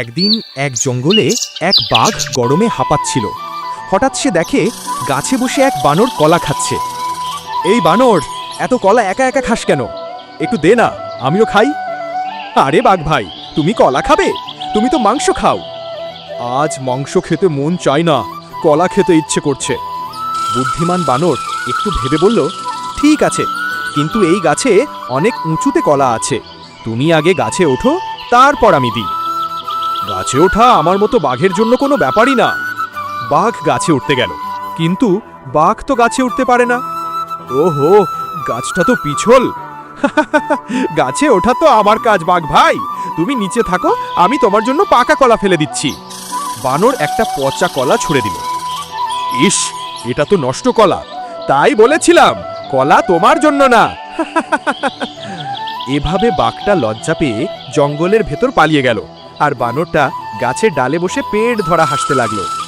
একদিন এক জঙ্গলে এক বাঘ গরমে হাঁপাচ্ছিল। হঠাৎ সে দেখে গাছে বসে এক বানর কলা খাচ্ছে। এই বানর, এত কলা একা একা খাস কেন? একটু দে না, আমিও খাই। আরে বাঘ ভাই, তুমি কলা খাবে? তুমি তো মাংস খাও। আজ মাংস খেতে মন চায় না, কলা খেতে ইচ্ছে করছে। বুদ্ধিমান বানর একটু ভেবে বলল, ঠিক আছে, কিন্তু এই গাছে অনেক উঁচুতে কলা আছে। তুমি আগে গাছে ওঠো, তারপর আমি দিই। গাছে ওঠা আমার মতো বাঘের জন্য কোনো ব্যাপারই না। বাঘ গাছে উঠতে গেল। কিন্তু বাঘ তো গাছে উঠতে পারে না। ওহো, গাছটা তো পিছল। গাছে ওঠা তো আমার কাজ, বাঘ ভাই। তুমি নিচে থাকো, আমি তোমার জন্য পাকা কলা ফেলে দিচ্ছি। বানর একটা পচা কলা ছুঁড়ে দিল। ইস, এটা তো নষ্ট কলা। তাই বলেছিলাম, কলা তোমার জন্য না। এভাবে বাঘটা লজ্জা পেয়ে জঙ্গলের ভেতর পালিয়ে গেল। আর বানরটা গাছের ডালে বসে পেট ধরা হাসতে লাগল।